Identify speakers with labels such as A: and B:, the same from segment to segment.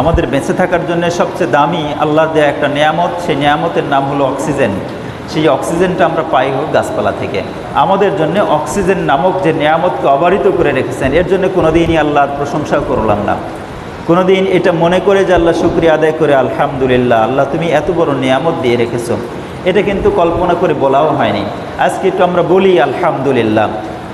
A: আমাদের বেঁচে থাকার জন্য সবচেয়ে দামি আল্লাহ দেয়া একটা নিয়ামত, সেই নিয়ামতের নাম হলো অক্সিজেন। সেই অক্সিজেনটা আমরা পাই হোক গাছপালা থেকে। আমাদের জন্য অক্সিজেন নামক যে নিয়ামতকে অবারিত করে রেখেছেন, এর জন্য কোনোদিনই আল্লাহর প্রশংসা করলাম না। কোনোদিন এটা মনে করে যে আল্লাহ শুক্রিয়া আদায় করে, আলহামদুলিল্লাহ, আল্লাহ তুমি এত বড় নিয়ামত দিয়ে রেখেছো। এটা কিন্তু কল্পনা করে বলাও হয়নি। আজকে একটু আমরা বলি, আলহামদুলিল্লাহ।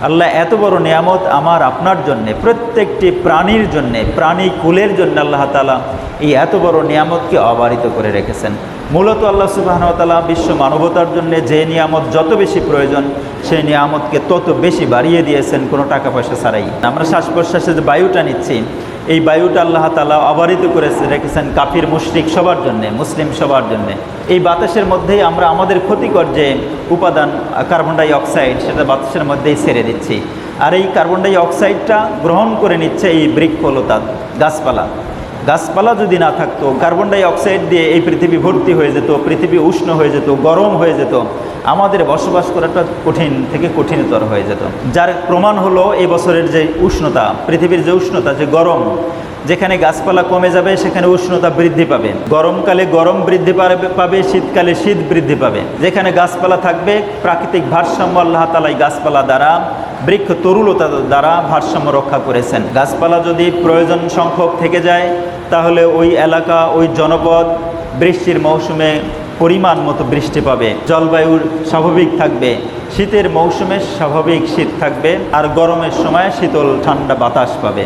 A: আল্লাহ এত বড় নিয়ামত আমার, আপনার জন্যে, প্রত্যেকটি প্রাণীর জন্যে, প্রাণী কুলের জন্য আল্লাহ তালা এই এত বড় নিয়ামতকে অবারিত করে রেখেছেন। মূলত আল্লাহ সুবাহনতালা বিশ্ব মানবতার জন্য যে নিয়ামত যত বেশি প্রয়োজন সেই নিয়ামতকে তত বেশি বাড়িয়ে দিয়েছেন, কোনো টাকা পয়সা ছাড়াই। আমরা শ্বাস প্রশ্বাসের যে বায়ুটা নিচ্ছি এই বায়ুটা আল্লাহ তালা আবারিত করে রেখেছেন কাফির, মুশরিক সবার জন্যে, মুসলিম সবার জন্যে। এই বাতাসের মধ্যেই আমরা আমাদের ক্ষতিকর যে উপাদান, কার্বন ডাই অক্সাইড, সেটা বাতাসের মধ্যেই ছেড়ে দিচ্ছি। আর এই কার্বন ডাই অক্সাইডটা গ্রহণ করে নিচ্ছে এই বৃক্ষলতা গাছপালা। গাছপালা যদি না থাকতো কার্বন ডাই অক্সাইড দিয়ে এই পৃথিবী ভর্তি হয়ে যেত, পৃথিবী উষ্ণ হয়ে যেত, গরম হয়ে যেত, আমাদের বসবাস করাটা কঠিন থেকে কঠিনতর হয়ে যেত। যার প্রমাণ হলো এই বছরের যে উষ্ণতা, পৃথিবীর যে উষ্ণতা, যে গরম, যেখানে গাছপালা কমে যাবে, সেখানে উষ্ণতা বৃদ্ধি পাবে। গরমকালে গরম বৃদ্ধি পাবে শীতকালে শীত বৃদ্ধি পাবে। যেখানে গাছপালা থাকবে, প্রাকৃতিক ভারসাম্য আল্লাহ তালাই গাছপালা দ্বারা বৃক্ষ তরুলতা দ্বারা ভারসাম্য রক্ষা করেছেন। গাছপালা যদি প্রয়োজন সংখ্যক থেকে যায়, তাহলে ওই এলাকা, ওই জনপদ বৃষ্টির মৌসুমে পরিমাণ মতো বৃষ্টি পাবে। জলবায়ুর স্বাভাবিক থাকবে। শীতের মৌসুমে স্বাভাবিক শীত থাকবে আর গরমের সময় শীতল ঠান্ডা বাতাস পাবে।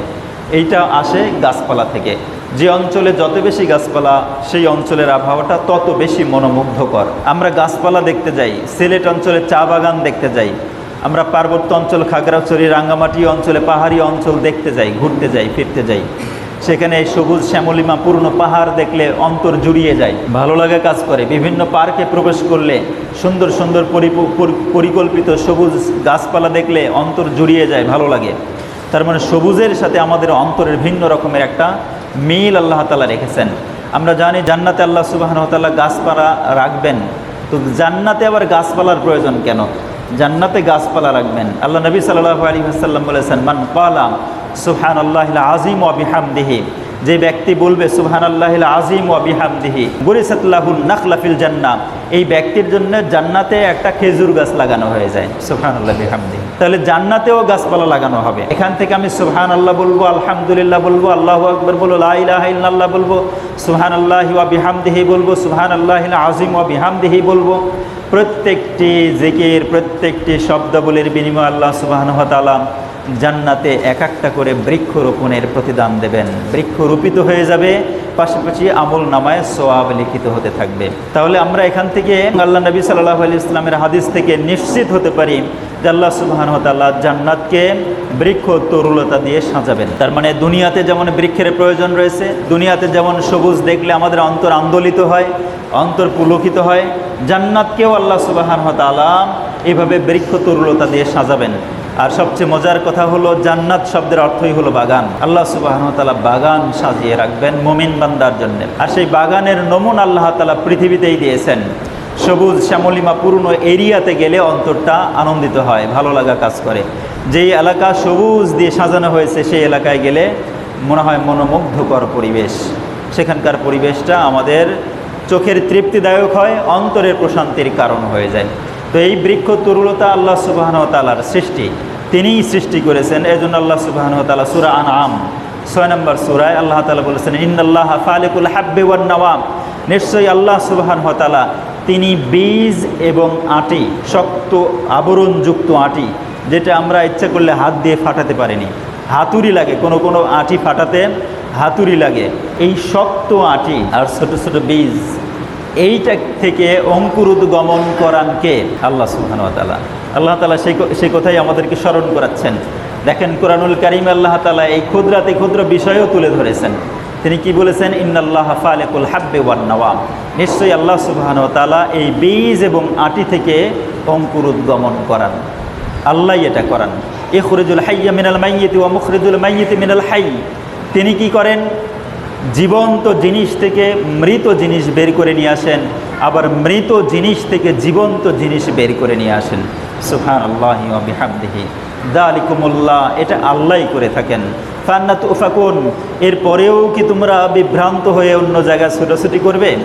A: এইটা আসে গাছপালা থেকে। যে অঞ্চলে যত বেশি গাছপালা, সেই অঞ্চলের আবহাওয়াটা তত বেশি মনোমুগ্ধকর। আমরা গাছপালা দেখতে যাই, সিলেট অঞ্চলে চা বাগান দেখতে যাই। আমরা পার্বত্য অঞ্চল, খাগড়াছড়ি, রাঙ্গামাটি অঞ্চলে, পাহাড়ি অঞ্চল দেখতে যাই, ঘুরতে যাই, ফিরতে যাই। সেখানে সবুজ শ্যামলিমা পূর্ণ পাহাড় দেখলে অন্তর জুড়িয়ে যায়। ভালো লাগা কাজ করে। বিভিন্ন পার্কে প্রবেশ করলে সুন্দর সুন্দর পরি- পরিকল্পিত সবুজ গাছপালা দেখলে অন্তর জুড়িয়ে যায়, ভালো লাগে। তার মানে সবুজের সাথে আমাদের অন্তরের ভিন্ন রকমের একটা মিল আল্লাহ তালা রেখেছেন। আমরা জানি জান্নাতে আল্লাহ সুবাহনতাল্লাহ গাছপালা রাখবেন। তো জান্নাতে আবার গাছপালার প্রয়োজন কেন? জান্নাতে গাছপালা রাখবেন। আল্লাহ নবী সাল্লাহ আলী আসাল্লাম বলেছেন, মান পালাম সুহান আল্লাহ আজিম ও বিহামদিহি। যে ব্যক্তি বলবে সুহান আল্লাহ আজিম ও বিহামদিহি গুরিসাতুল্লাহুল নাখলাফিল জান্না এই ব্যক্তির জন্য জান্নাতে একটা খেজুর গাছ লাগানো হয়ে যায় সুহান আল্লাহ বিহামদিহি। তাহলে জান্নাতেও গাছপালা লাগানো হবে। এখান থেকে আমি সুহান আল্লাহ বলব, আলহামদুলিল্লাহ বলব, আল্লাহ আকবর বলব লাহ বলব সুহান আল্লাহ বিহামদিহি বলব সুহান আল্লাহ আজিম বিহামদিহি বলব। প্রত্যেকটি জিকির, প্রত্যেকটি শব্দাবলীর বিনিময়ে আল্লাহ সুবাহানুহ তালা জান্নাতে এক একটা করে বৃক্ষরোপণের প্রতিদান দেবেন। বৃক্ষ রোপিত হয়ে যাবে, পাশাপাশি আমল নামায় সোয়াব লিখিত হতে থাকবে। তাহলে আমরা এখান থেকে আল্লাহ নবী সাল্লাহ আলি ইসলামের হাদিস থেকে নিশ্চিত হতে পারি যে আল্লাহ সুবাহান তাল্লাহ জান্নাতকে বৃক্ষ তরুলতা দিয়ে সাজাবেন। তার মানে দুনিয়াতে যেমন বৃক্ষের প্রয়োজন রয়েছে, দুনিয়াতে যেমন সবুজ দেখলে আমাদের অন্তর আন্দোলিত হয় অন্তর পুলকিত হয়, জান্নাতকেও আল্লাহ সুবাহান তালা এভাবে বৃক্ষ তরুলতা দিয়ে সাজাবেন। আর সবচেয়ে মজার কথা হলো, জান্নাত শব্দের অর্থই হলো বাগান। আল্লাহ সুবাহন তালা বাগান সাজিয়ে রাখবেন মুমিন বান্দার জন্য। আর সেই বাগানের নমুন আল্লাহ তালা পৃথিবীতেই দিয়েছেন। সবুজ, শ্যামলিমা পূর্ণ এরিয়াতে গেলে অন্তরটা আনন্দিত হয়, ভালো লাগা কাজ করে। যেই এলাকা সবুজ দিয়ে সাজানো হয়েছে, সেই এলাকায় গেলে মনে হয় মনোমুগ্ধকর পরিবেশ। সেখানকার পরিবেশটা আমাদের চোখের তৃপ্তিদায়ক হয়, অন্তরের প্রশান্তির কারণ হয়ে যায়। তো এই বৃক্ষ তরুলতা আল্লাহ সুবাহন তালার সৃষ্টি। তিনিই সৃষ্টি করেছেন এই জন্য আল্লাহ সুবাহন তালা সুরা আন আম ছয় নম্বর সুরায় আল্লাহ তালা বলেছেন ইন্দাল্লাহ ফালিকুল হাব্বে ওয়ান নিশ্চয়ই আল্লাহ সুবাহান তালা তিনি বীজ এবং আটি, শক্ত আবরণযুক্ত আটি, যেটা আমরা ইচ্ছা করলে হাত দিয়ে ফাটাতে পারিনি। হাতুড়ি লাগে, কোনো কোনো আটি ফাটাতে হাতুড়ি লাগে। এই শক্ত আটি আর ছোট ছোট বীজ, এইটা থেকে অঙ্কুর উদ্গমন করান কে? আল্লাহ সুবহান তালা আল্লাহ তালা সেই সেই কথাই আমাদেরকে স্মরণ করাচ্ছেন। দেখেন কোরআনুল করিম আল্লাহ তালা এই ক্ষুদ্রাতে ক্ষুদ্র বিষয়ও তুলে ধরেছেন। তিনি কি বলেছেন? ইন্নাল্লাহ ফালেকুল হাব্বে ওয়ান নওয়াম। নিশ্চয়ই আল্লাহ সুবহান তালা এই বীজ এবং আটি থেকে অঙ্কুর উদ্গমন করান। আল্লাহ এটা করান। এ ইখরিজুল হাইয়া মিনাল মাইয়িতি ওয়া মুখরিজুল মাইয়িতি মিনাল হাই। তিনি কি করেন? জীবন্ত জিনিস থেকে মৃত জিনিস বের করে নিয়ে আসেন, আবার মৃত জিনিস থেকে জীবন্ত জিনিস বের করে নিয়ে আসেন। সুফান আল্লাহ দা দালিকুমুল্লাহ, এটা আল্লাহ করে থাকেন। ফান্নাত উফাকুন এরপরেও কি তোমরা বিভ্রান্ত হয়ে অন্য জায়গায় ছোটাছুটি করবে?